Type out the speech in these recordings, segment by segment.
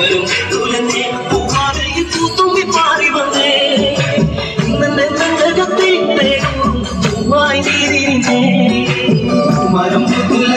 പൂവരും തുലഞ്ഞേ പൂവാകയിൽ പൂത്തുമ്പി പാറി വന്നേ. ഇന്നെ നഗത്തിൽ പൂവായി നീരിഞ്ഞേ മരം തുലഞ്ഞ്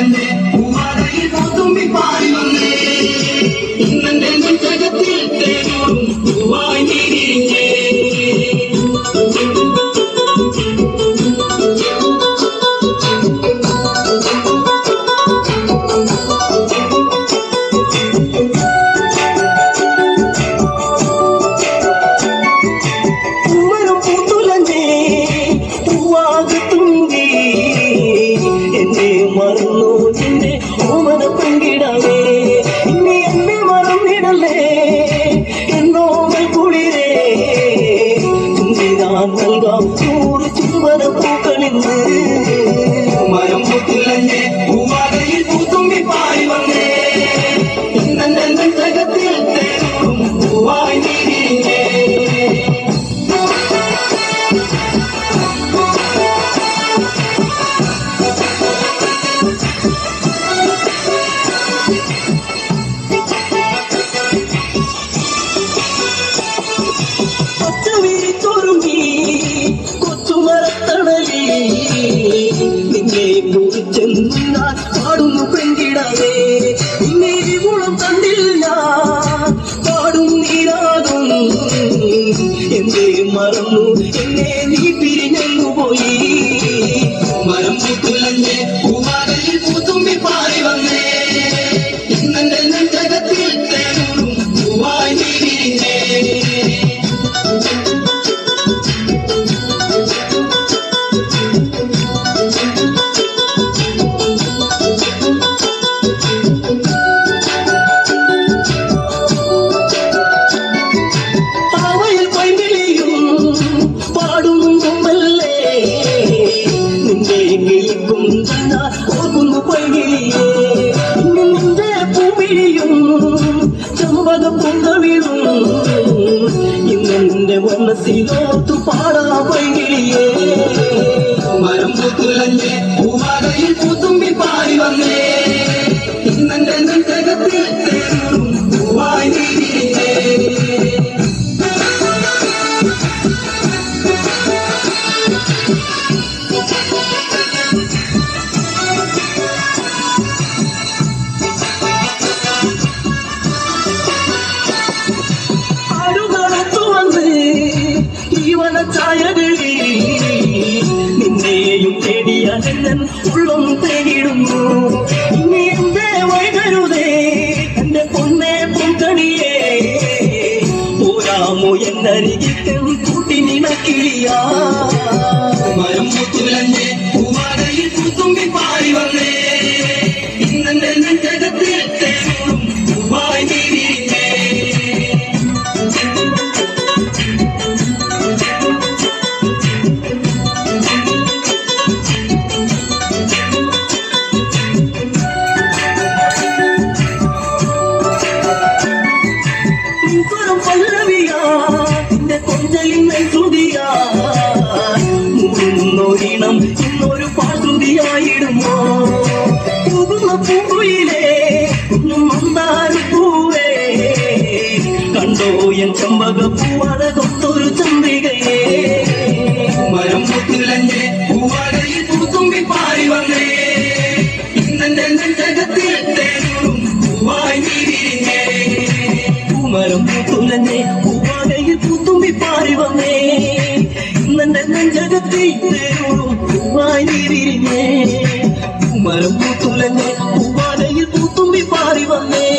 நான் நல்காம் சூடு சிறுவன பூக்கள் ఎన్నే మరము ఎన్నే ചമ്പക പൊന്തവിടും ഇന്ന് നിന്റെ മനസ്സിലോത്തു പാടാ പൈകിളിയേ ജീവന ചായകളിൽ നിന്നെയും തേടിയ ഞാൻ ഉള്ളം തേടിടുന്നു ഇനി എന്റെ വൈകരുതേ എന്റെ പൊന്നെ പൊങ്കണിയേ പോരാമോ എന്നരികിൽ കൂട്ടി നിനക്കിളിയാ മരം തുലഞ്ഞ് പൂവാകയിൽ നിൻകുറം പല്ലവിയാ. നിന്റെ കൊഞ്ചലിനെ ശ്രുതിയാ. മുന്നൊരിണം ഇന്നൊരു പാശ്രുതിയായിടുമോ പോകുന്ന പൂയിലേ കുഞ്ഞും മന്ദാരി പൂവേ. കണ്ടോ എൻ ചമ്പക പൂവഴകൊത്തൊരു ചന്ദ്രികയെ. മരം തുലഞ്ഞ് പൂവാടയിൽ പൂത്തുമ്പി പാറി വന്നേ. ഇന്നെ ജഗത്തിൽ നെഞ്ചകത്തിൽ പൂവായി നീരിഞ്ഞേ പൂമരം പൂത്തുലഞ്ഞേ പൂവാകയിൽ പൂത്തുമ്പി പാറി വന്നേ.